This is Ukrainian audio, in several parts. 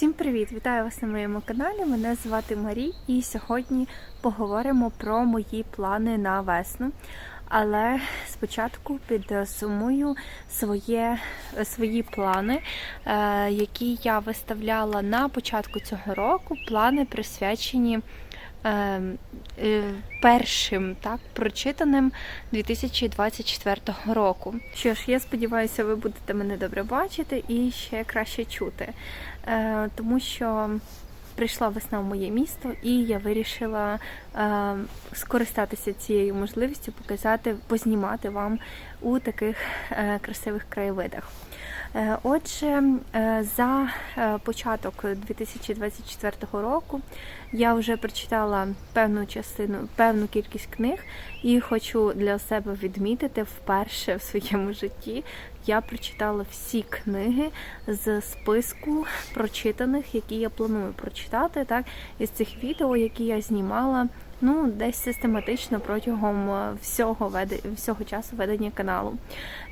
Всім привіт! Вітаю вас на моєму каналі. Мене звати Марі, і сьогодні поговоримо про мої плани на весну. Але спочатку підсумую своє, свої плани, е, які я виставляла на початку цього року. Плани присвячені е, е, першим так, прочитаним 2024 року. Що ж, я сподіваюся, ви будете мене добре бачити і ще краще чути. Е, тому що прийшла весна в моє місто, і я вирішила е, скористатися цією можливістю, показати, познімати вам у таких е, красивих краєвидах. Е, Отже, е, за е, початок 2024 року я вже прочитала певну частину, певну кількість книг, і хочу для себе відмітити вперше в своєму житті. Я прочитала всі книги з списку прочитаних, які я планую прочитати, так із цих відео, які я знімала. Ну, десь систематично протягом е, всього веде всього часу ведення каналу.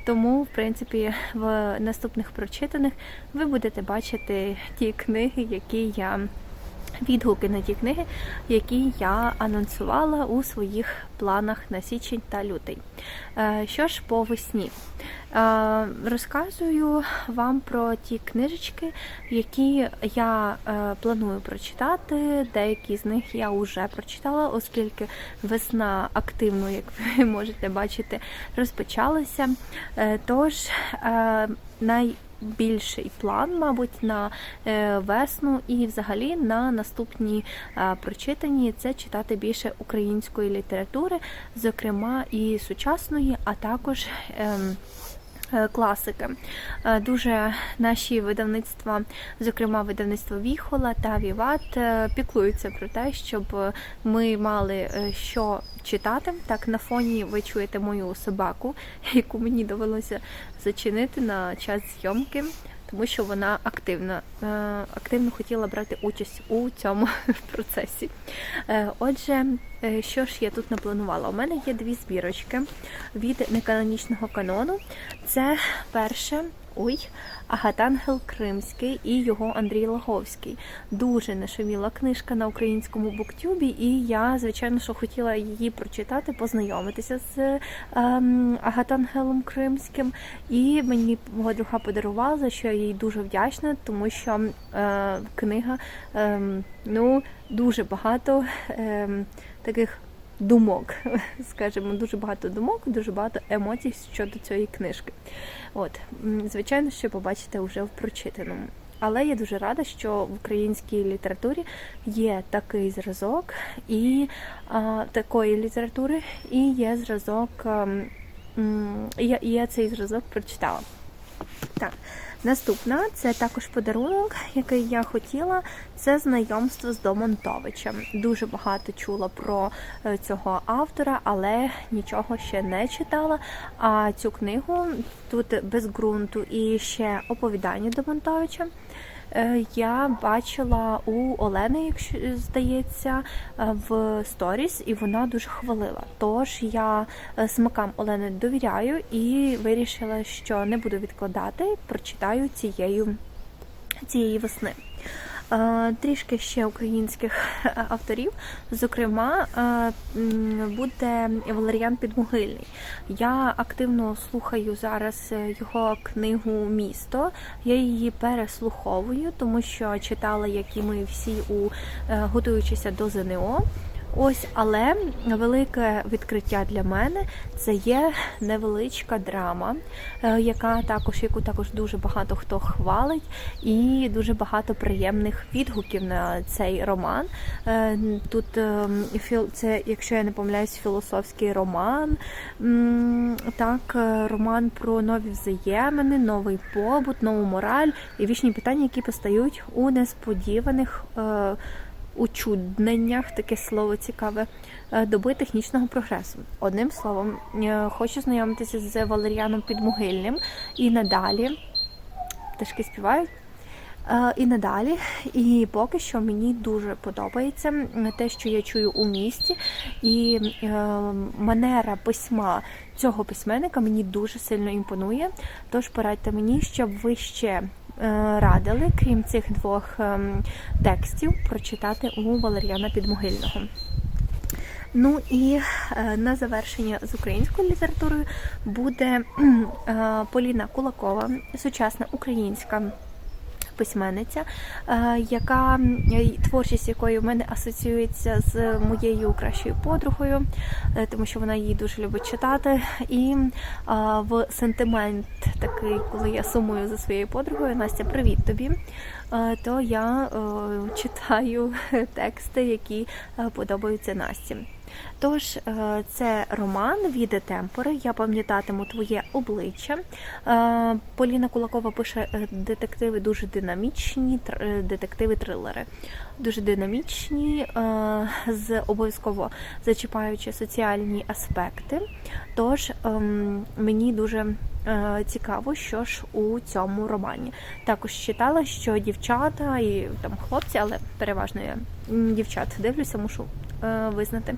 Тому, в принципі, в наступних прочитаних ви будете бачити ті книги, які я відгуки на ті книги, які я анонсувала у своїх планах на січень та лютий. Е, Що ж по весні? Е, Розказую вам про ті книжечки, які я е, планую прочитати. Деякі з них я вже прочитала, оскільки весна активно, як ви можете бачити, розпочалася. Тож най більший план, мабуть, на е, весну і взагалі на наступні е, прочитані це читати більше української літератури, зокрема і сучасної, а також. Е, Класики. Е, Дуже наші видавництва, зокрема видавництво Віхола та Віват, е, піклуються про те, щоб ми мали що читати. Так, на фоні ви чуєте мою собаку, яку мені довелося зачинити на час зйомки, тому що вона активна, е, активно хотіла брати участь у цьому процесі. Е, Отже, е, що ж я тут напланувала? У мене є дві збірочки від неканонічного канону. Це перше. Ой, Агатангел Кримський і його Андрій Лаговський. Дуже нашуміла книжка на українському буктюбі, і я, звичайно, що хотіла її прочитати, познайомитися з ем, Агатангелом Кримським. І мені подруга подарувала, за що я їй дуже вдячна, тому що е, книга ем, ну, дуже багато ем, таких думок, скажімо, дуже багато думок, дуже багато емоцій щодо цієї книжки. От, звичайно, що побачите вже в прочитаному. Але я дуже рада, що в українській літературі є такий зразок і а, такої літератури, і є зразок. ем, м, я, я цей зразок прочитала. Так, наступна це також подарунок, який я хотіла. Це знайомство з Домонтовичем. Дуже багато чула про е, цього автора, але нічого ще не читала. А цю книгу тут без ґрунту і ще оповідання Домонтовича. Е, Я бачила у Олени, якщо здається, е, в сторіс, і вона дуже хвалила. Тож я е, смакам Олени довіряю і вирішила, що не буду відкладати, прочитаю цією цієї весни. Е, Трішки ще українських авторів. Зокрема, е, буде Валеріан Підмогильний. Я активно слухаю зараз його книгу Місто. Я її переслуховую, тому що читала, як і ми всі у е, готуючися до ЗНО. Ось, але велике відкриття для мене це є невеличка драма, е, яка також, яку також дуже багато хто хвалить, і дуже багато приємних відгуків на цей роман. Е, Тут е, це, якщо я не помиляюсь, філософський роман. Так, роман про нові взаємини, новий побут, нову мораль і вічні питання, які постають у несподіваних. Учудненнях, таке слово цікаве, е, доби технічного прогресу. Одним словом, е, хочу знайомитися з Валеріаном Підмогильним і надалі пташки співають. Е, І надалі, і поки що мені дуже подобається те, що я чую у місті, і е, манера письма цього письменника мені дуже сильно імпонує. Тож порадьте мені, щоб ви ще е, радили, крім цих двох текстів, прочитати у Валеріана Підмогильного. Ну і на завершення з українською літературою буде Поліна Кулакова, сучасна українська письменниця, е, яка творчість якої в мене асоціюється з моєю кращою подругою, е, тому що вона її дуже любить читати. І е, в сентимент такий, коли я сумую за своєю подругою, Настя, привіт тобі. е, То я е, читаю тексти, які е, подобаються Насті. Тож, е, це роман від темпори. Я пам'ятатиму твоє обличчя. Е, Поліна Кулакова пише е, детективи дуже динамічні, тр- детективи-трилери. Дуже динамічні, з обов'язково зачіпаючи соціальні аспекти. Тож ем, мені дуже цікаво, що ж у цьому романі. Також читала, що дівчата і там хлопці, але переважно я дівчат дивлюся, мушу визнати,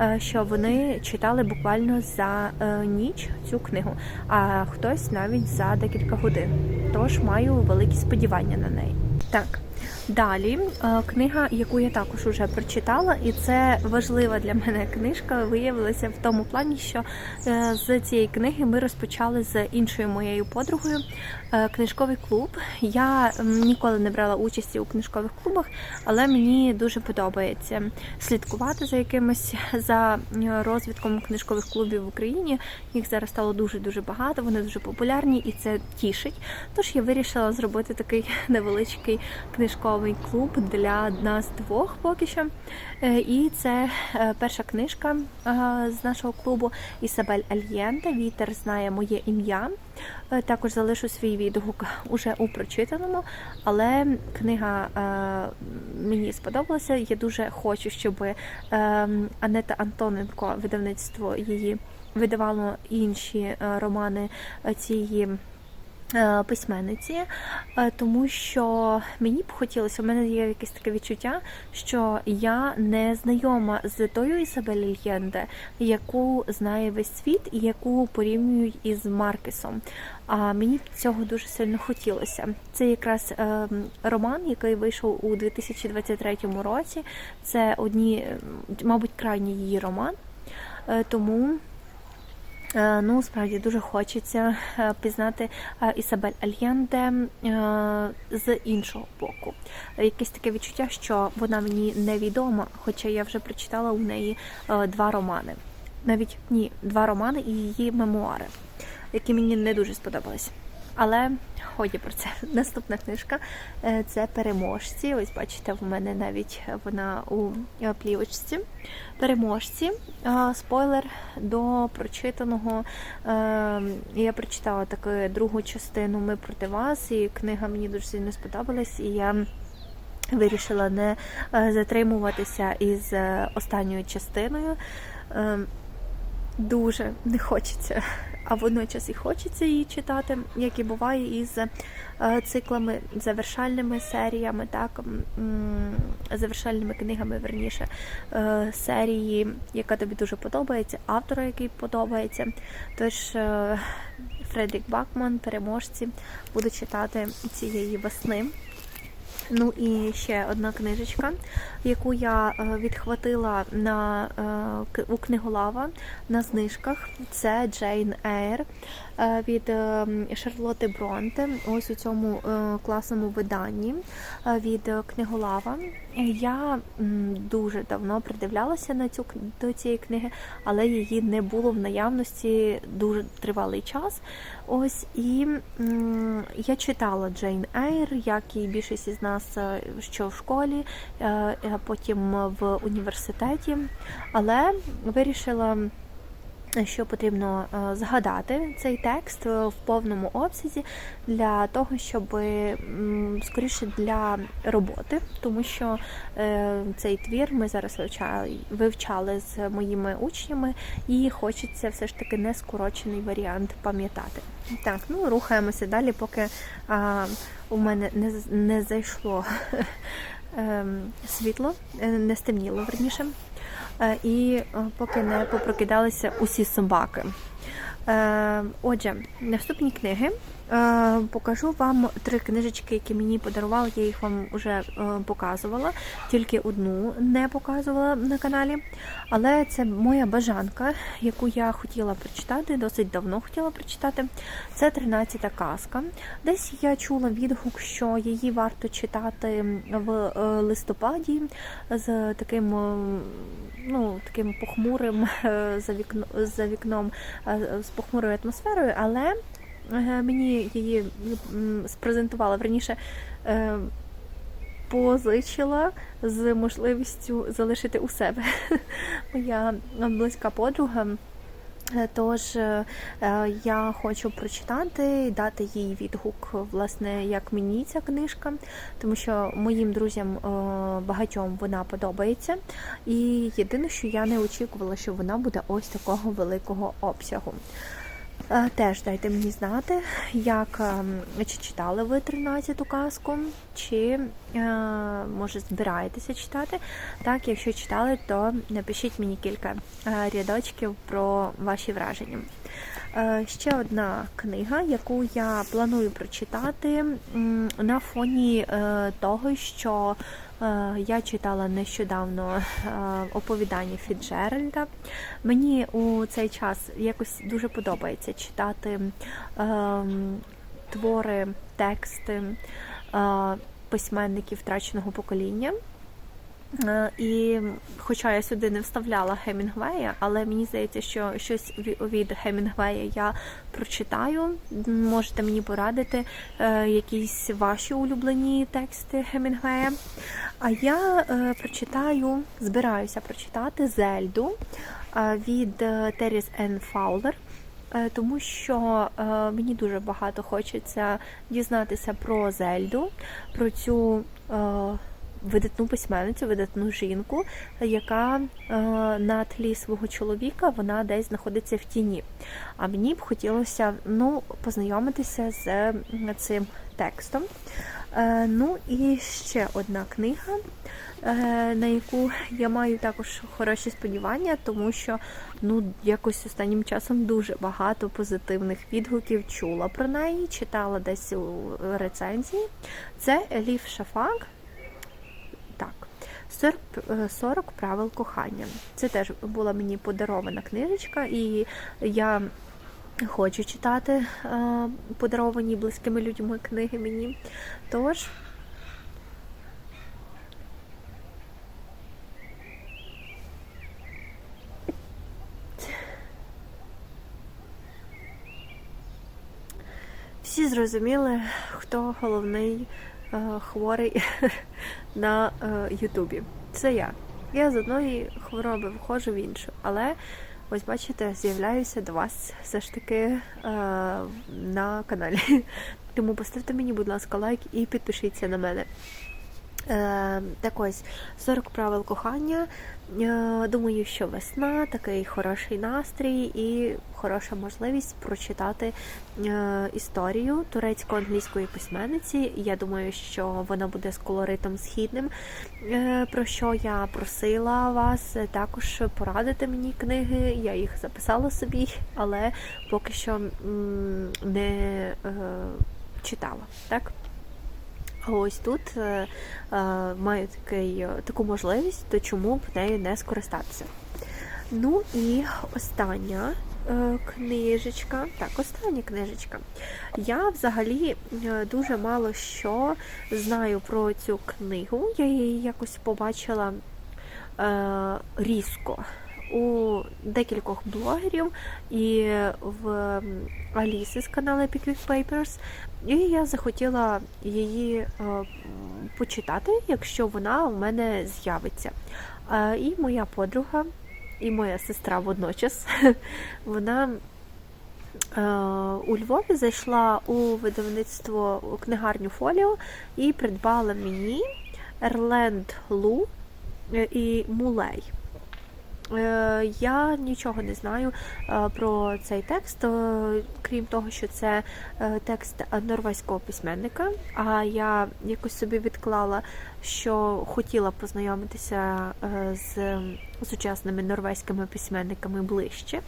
е, що вони читали буквально за е, ніч цю книгу, а хтось навіть за декілька годин. Тож маю великі сподівання на неї. Так. Далі е, книга, яку я також уже прочитала, і це важлива для мене книжка, виявилася в тому плані, що е, з цієї книги ми розпочали з іншою моєю подругою е, книжковий клуб. Я ніколи не брала участі у книжкових клубах, але мені дуже подобається слідкувати за якимось за розвитком книжкових клубів в Україні. Їх зараз стало дуже дуже багато. Вони дуже популярні і це тішить. Тож я вирішила зробити такий невеличкий книжковий клуб для нас двох поки що. Е, І це е, перша книжка е, з нашого клубу Ісабель Альєнте. Вітер знає моє ім'я. Також залишу свій відгук уже у прочитаному, але книга мені сподобалася. Я дуже хочу, щоб Анета Антоненко, видавництво її видавало інші романи цієї письменниці, е, тому що мені б хотілося, у мене є якесь таке відчуття, що я не знайома з тою Ісабель Альєнде, яку знає весь світ і яку порівнюють із Маркесом. А мені б цього дуже сильно хотілося. Це якраз е, роман, який вийшов у 2023 році. Це одні, е, мабуть, крайній її роман. Е, тому Е, Ну, справді дуже хочеться е, пізнати е, Ісабель Альєнде е, з іншого боку. Якесь таке відчуття, що вона мені невідома, хоча я вже прочитала у неї е, два романи. Навіть ні, два романи і її мемуари, які мені не дуже сподобались. Але ході про це. Наступна книжка е, це переможці. Ось бачите, в мене навіть вона у е, плівочці. Переможці. Е, Спойлер до прочитаного. Я прочитала таку другу частину Ми проти вас, і книга мені дуже сильно сподобалась, і я. Вирішила не затримуватися із останньою частиною. Е, Дуже не хочеться, а водночас і хочеться її читати, як і буває із е, циклами, завершальними серіями, так завершальними книгами, верніше е, серії, яка тобі дуже подобається, автора, який подобається. Тож е, Фредрік Бакман, переможці, буду читати цієї весни. Ну і ще одна книжечка, яку я е, відхватила на, е, у книголава на знижках. Це Джейн Ейр е, від Шарлотти Бронте. Ось у цьому класному виданні від книголава. Я дуже давно придивлялася на цю до цієї книги, але її не було в наявності дуже тривалий час. Ось і я читала Джейн Ейр, як і більшість із нас, е, що в школі, е, е, потім в університеті, але вирішила що потрібно е, згадати цей текст е, в повному обсязі для того, щоб скоріше для роботи, тому що е, цей твір ми зараз вивчали, вивчали з моїми учнями, і хочеться все ж таки нескорочений варіант пам'ятати. Так, ну рухаємося далі, поки а, у мене не, не зайшло ем, світло, не стемніло верніше. Е, І е, поки не попрокидалися усі собаки. Е, Отже, наступні книги. Е, Покажу вам три книжечки, які мені подарували. Я їх вам вже показувала, тільки одну не показувала на каналі. Але це моя бажанка, яку я хотіла прочитати, досить давно хотіла прочитати. Це 13-та казка. Десь я чула відгук, що її варто читати в е, листопаді з таким, е, ну, таким похмурим е, за, вікно, за вікном, е, з похмурою атмосферою, але е, мені її спрезентувала верніше. е, Позичила з можливістю залишити у себе моя близька подруга. Е, Тож е, е, я хочу прочитати і дати їй відгук, власне, як мені ця книжка, тому що моїм друзям е, багатьом вона подобається. І єдине, що я не очікувала, що вона буде ось такого великого обсягу. Е, Теж дайте мені знати, як ем, чи читали ви 13-ту казку, чи е, може збираєтеся читати. Так, якщо читали, то напишіть мені кілька е, рядочків про ваші враження. Е, Ще одна книга, яку я планую прочитати на фоні е, того, що е, я читала нещодавно оповідання Фіджеральда. Мені у цей час якось дуже подобається читати твори, тексти письменників втраченого покоління. Е, І хоча я сюди не вставляла Хемінгвея, але мені здається, що щось від Хемінгвея я прочитаю. Можете мені порадити е, якісь ваші улюблені тексти Хемінгвея. А я е, прочитаю, збираюся прочитати Зельду від Теріс Ен Фаулер. Тому що мені дуже багато хочеться дізнатися про Зельду, про цю видатну письменницю, видатну жінку, яка е, на тлі свого чоловіка вона десь знаходиться в тіні. А мені б хотілося ну, познайомитися з цим текстом. Е, Ну і ще одна книга, е, на яку я маю також хороші сподівання, тому що ну якось останнім часом дуже багато позитивних відгуків чула про неї, читала десь у рецензії. Це Еліф Шафак. Так. 40, е, 40 правил кохання. Це теж була мені подарована книжечка, і я хочу читати е, подаровані близькими людьми книги мені. Тож. Всі зрозуміли, хто головний е, хворий на е, Ютубі. Це я. Я з одної хвороби виходжу в іншу, але ось бачите, з'являюся до вас все ж таки е, на каналі. Тому поставте мені, будь ласка, лайк і підпишіться на мене. Е, так ось 40 правил кохання. Е, думаю, що весна, такий хороший настрій і хороша можливість прочитати е, історію турецько-англійської письменниці. Я думаю, що вона буде з колоритом східним. Про що я просила вас також порадити мені книги. Я їх записала собі, але поки що не читала. Так? Ось тут е, е, маю такий, е, таку можливість, то чому б нею не скористатися. Ну і остання е, книжечка. Так, остання книжечка. Я взагалі е, дуже мало що знаю про цю книгу. Я її якось побачила е, різко у декількох блогерів і в Аліси з каналу Pickwick Papers. І я захотіла її е, почитати, якщо вона у мене з'явиться. І моя подруга і моя сестра водночас. Вона е, у Львові зайшла у видавництво у книгарню Фоліо і придбала мені Ерленд Лу і Мулей. Е, Я нічого не знаю е, про цей текст, е, крім того, що це текст норвезького письменника. А я якось собі відклала, що хотіла познайомитися з сучасними норвезькими письменниками ближче.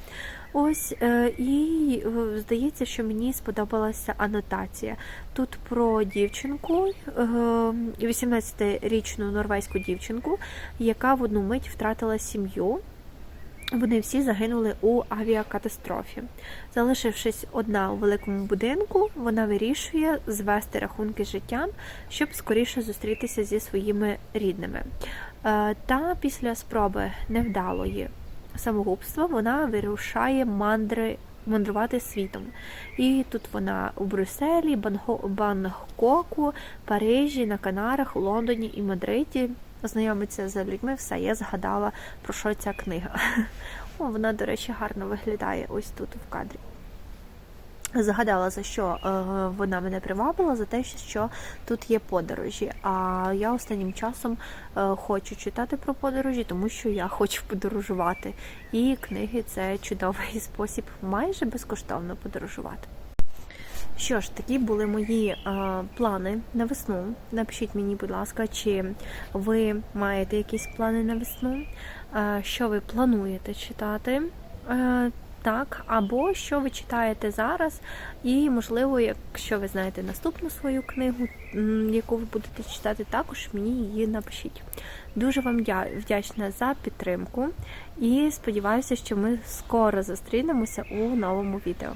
Ось е, і е, здається, що мені сподобалася анотація. Тут про дівчинку, е, 18-річну норвезьку дівчинку, яка в одну мить втратила сім'ю. Вони всі загинули у авіакатастрофі. Залишившись одна у великому будинку, вона вирішує звести рахунки з життям, щоб скоріше зустрітися зі своїми рідними. Е, Та після спроби невдалої самогубства вона вирушає мандри. Мандрувати світом. І тут вона у Брюсселі, Бангкоку, Парижі, на Канарах, у Лондоні і Мадриді знайомиться з людьми. Все, я згадала, про що ця книга. О, вона, до речі, гарно виглядає ось тут в кадрі. Згадала, за що е, вона мене привабила, за те, що тут є подорожі. А я останнім часом е, хочу читати про подорожі, тому що я хочу подорожувати. І книги це чудовий спосіб майже безкоштовно подорожувати. Що ж, такі були мої е, плани на весну. Напишіть мені, будь ласка, чи ви маєте якісь плани на весну, е, що ви плануєте читати. Е, так, або що ви читаєте зараз, і, можливо, якщо ви знаєте наступну свою книгу, яку ви будете читати, також мені її напишіть. Дуже вам вдячна за підтримку і сподіваюся, що ми скоро зустрінемося у новому відео.